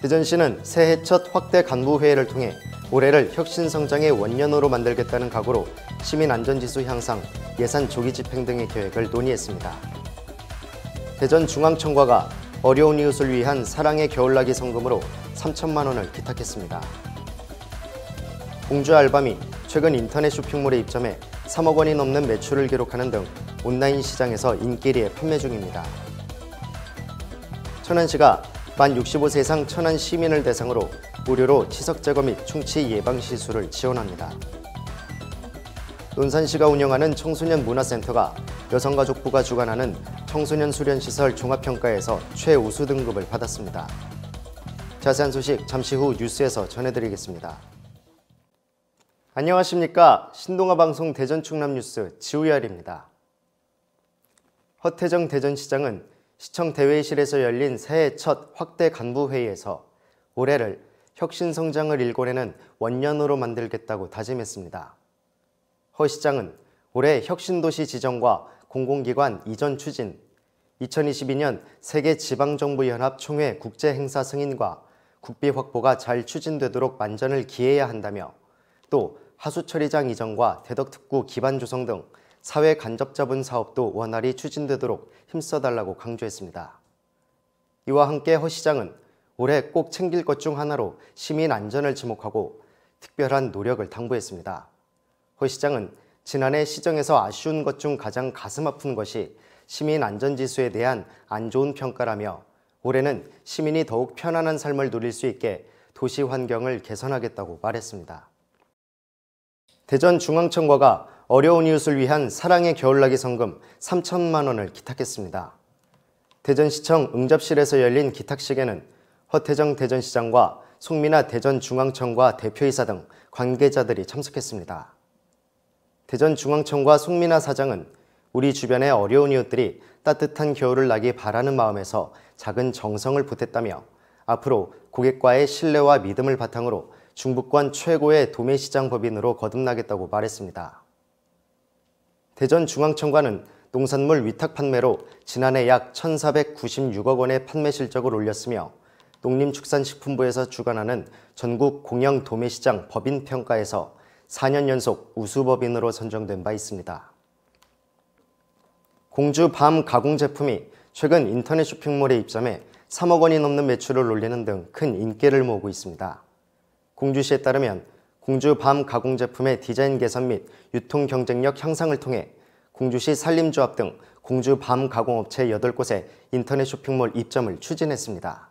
대전시는 새해 첫 확대 간부회의를 통해 올해를 혁신성장의 원년으로 만들겠다는 각오로 시민안전지수 향상, 예산 조기 집행 등의 계획을 논의했습니다. 대전중앙청과가 어려운 이웃을 위한 사랑의 겨울나기 성금으로 3천만 원을 기탁했습니다. 공주 알밤이 최근 인터넷 쇼핑몰에 입점해 3억 원이 넘는 매출을 기록하는 등 온라인 시장에서 인기리에 판매 중입니다. 천안시가 만 65세 이상 천안 시민을 대상으로 무료로 치석 제거 및 충치 예방 시술을 지원합니다. 논산시가 운영하는 청소년 문화센터가 여성가족부가 주관하는 청소년 수련시설 종합평가에서 최우수 등급을 받았습니다. 자세한 소식 잠시 후 뉴스에서 전해드리겠습니다. 안녕하십니까. 신동아 방송 대전 충남 뉴스 지우열입니다. 허태정 대전시장은 시청 대회실에서 열린 새해 첫 확대 간부 회의에서 올해를 혁신 성장을 일궈내는 원년으로 만들겠다고 다짐했습니다. 허 시장은 올해 혁신도시 지정과 공공기관 이전 추진, 2022년 세계 지방정부연합 총회 국제 행사 승인과 국비 확보가 잘 추진되도록 만전을 기해야 한다며 또 하수처리장 이전과 대덕특구 기반 조성 등 사회 간접자본 사업도 원활히 추진되도록 힘써달라고 강조했습니다. 이와 함께 허 시장은 올해 꼭 챙길 것 중 하나로 시민 안전을 지목하고 특별한 노력을 당부했습니다. 허 시장은 지난해 시정에서 아쉬운 것 중 가장 가슴 아픈 것이 시민 안전지수에 대한 안 좋은 평가라며 올해는 시민이 더욱 편안한 삶을 누릴 수 있게 도시 환경을 개선하겠다고 말했습니다. 대전중앙청과가 어려운 이웃을 위한 사랑의 겨울나기 성금 3천만 원을 기탁했습니다. 대전시청 응접실에서 열린 기탁식에는 허태정 대전시장과 송민아 대전중앙청과 대표이사 등 관계자들이 참석했습니다. 대전중앙청과 송민아 사장은 우리 주변의 어려운 이웃들이 따뜻한 겨울을 나기 바라는 마음에서 작은 정성을 보탰다며 앞으로 고객과의 신뢰와 믿음을 바탕으로 중부권 최고의 도매시장 법인으로 거듭나겠다고 말했습니다. 대전중앙청과는 농산물 위탁 판매로 지난해 약 1,496억 원의 판매 실적을 올렸으며 농림축산식품부에서 주관하는 전국 공영 도매시장 법인 평가에서 4년 연속 우수법인으로 선정된 바 있습니다. 공주 밤 가공 제품이 최근 인터넷 쇼핑몰에 입점해 3억 원이 넘는 매출을 올리는 등 큰 인기를 모으고 있습니다. 공주시에 따르면 공주 밤 가공 제품의 디자인 개선 및 유통 경쟁력 향상을 통해 공주시 산림조합 등 공주 밤 가공업체 8곳에 인터넷 쇼핑몰 입점을 추진했습니다.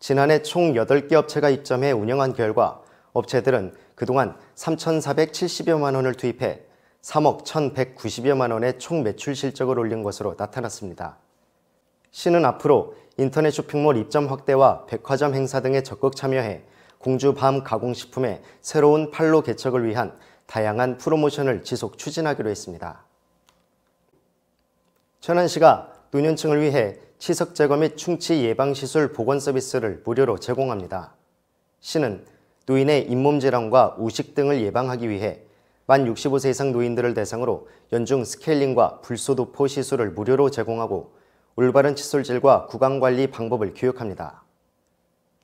지난해 총 8개 업체가 입점해 운영한 결과 업체들은 그동안 3,470여만 원을 투입해 3억 1,190여만 원의 총 매출 실적을 올린 것으로 나타났습니다. 시는 앞으로 인터넷 쇼핑몰 입점 확대와 백화점 행사 등에 적극 참여해 공주 밤 가공식품의 새로운 판로 개척을 위한 다양한 프로모션을 지속 추진하기로 했습니다. 천안시가 노년층을 위해 치석 제거 및 충치 예방 시술 보건 서비스를 무료로 제공합니다. 시는 노인의 잇몸 질환과 우식 등을 예방하기 위해 만 65세 이상 노인들을 대상으로 연중 스케일링과 불소도포 시술을 무료로 제공하고 올바른 칫솔질과 구강관리 방법을 교육합니다.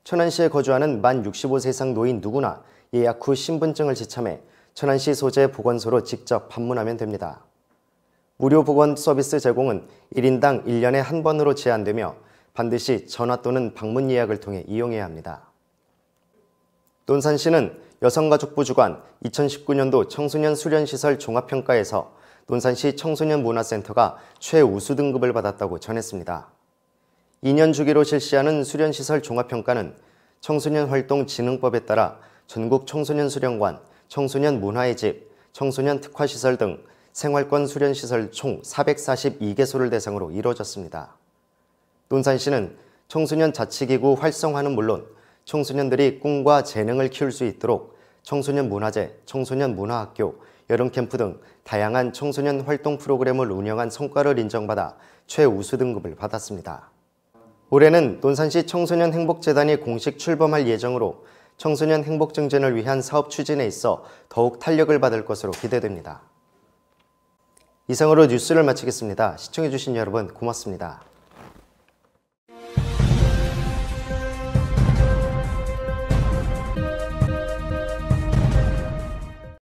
천안시에 거주하는 만 65세 이상 노인 누구나 예약 후 신분증을 지참해 천안시 소재 보건소로 직접 방문하면 됩니다. 무료 보건 서비스 제공은 1인당 1년에 한 번으로 제한되며 반드시 전화 또는 방문 예약을 통해 이용해야 합니다. 논산시는 여성가족부 주관 2019년도 청소년 수련시설 종합평가에서 논산시 청소년 문화센터가 최우수 등급을 받았다고 전했습니다. 2년 주기로 실시하는 수련시설 종합평가는 청소년 활동 진흥법에 따라 전국 청소년 수련관, 청소년 문화의 집, 청소년 특화시설 등 생활권 수련시설 총 442개소를 대상으로 이루어졌습니다. 논산시는 청소년 자치기구 활성화는 물론 청소년들이 꿈과 재능을 키울 수 있도록 청소년 문화제, 청소년 문화학교, 여름 캠프 등 다양한 청소년 활동 프로그램을 운영한 성과를 인정받아 최우수 등급을 받았습니다. 올해는 논산시 청소년 행복재단이 공식 출범할 예정으로 청소년 행복 증진을 위한 사업 추진에 있어 더욱 탄력을 받을 것으로 기대됩니다. 이상으로 뉴스를 마치겠습니다. 시청해주신 여러분 고맙습니다.